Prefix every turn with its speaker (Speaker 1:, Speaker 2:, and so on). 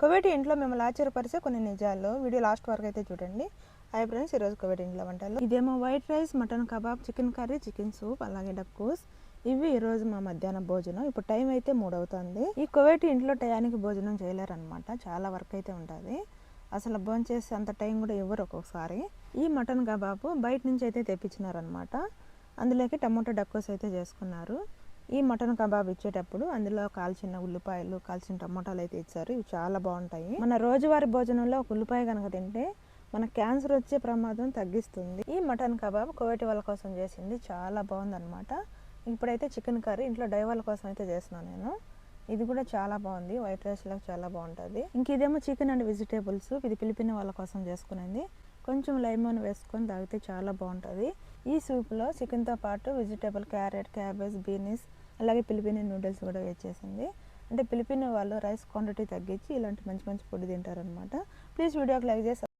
Speaker 1: Kuwait ఇంట్లో మిమ్మల్ని ఆశ్చర్యపరిచే కొన్ని నిజాలు. వీడియో లాస్ట్ వరకు అయితే చూడండి. హాయ్ ఫ్రెండ్స్ ఈరోజు కువైట్ ఇంట్లో వంటలు. ఇదేమో white rice mutton kebab chicken curry chicken soup అలాగే డక్కూస్ ఇవి ఈరోజు మా మధ్యాహ్నం భోజనం. ఇప్పుడు టైం అయితే మూడవుతుంది. ఈ కువైట్ ఇంట్లో టయానికి భోజనం చేయలేరనమాట చాలా వర్క్ అయితే ఉంటుంది. అసలు భోజనం చేసే అంత టైం కూడా ఇవ్వరు ఒక్కొక్కసారి. ఈ మటన్ కబాబు బయట నుంచి అయితే తెప్పించినారనమాట అందులోకి టమాటో డక్కోస్ అయితే చేసుకున్నారు. ఈ మటన్ కబాబ్ ఇచ్చేటప్పుడు అందులో కాల్చిన ఉల్లిపాయలు కాల్చిన టమాటాలు అయితే ఇచ్చారు. ఇవి చాలా బాగుంటాయి. మన రోజువారీ భోజనంలో ఒక ఉల్లిపాయ కనుక తింటే మన క్యాన్సర్ వచ్చే ప్రమాదం తగ్గిస్తుంది. ఈ మటన్ కబాబ్ కోవిటి వాళ్ళ కోసం చేసింది చాలా బాగుందనమాట ఇప్పుడైతే చికెన్ కర్రీ ఇంట్లో డైవాల కోసం అయితే చేస్తున్నాను నేను. ఇది కూడా చాలా బాగుంది. వైట్ రైస్ లాగా చాలా బాగుంటుంది. ఇంక ఇదేమో చికెన్ అండ్ వెజిటేబుల్స్. ఇది పిలిపిన వాళ్ళ కోసం చేసుకునేది. కొంచెం లైమోన్ వేసుకొని తాగితే చాలా బాగుంటుంది. ఈ సూప్లో చికెన్తో పాటు వెజిటేబుల్ క్యారెట్ క్యాబేజ్ బీనీస్ అలాగే పిలిపిన నూడిల్స్ కూడా వేచేసింది అంటే పిలిపిన వాళ్ళు రైస్ క్వాంటిటీ తగ్గించి ఇలాంటి మంచి మంచి ఫుడ్ తింటారనమాట ప్లీజ్ వీడియోకి లైక్ చేసి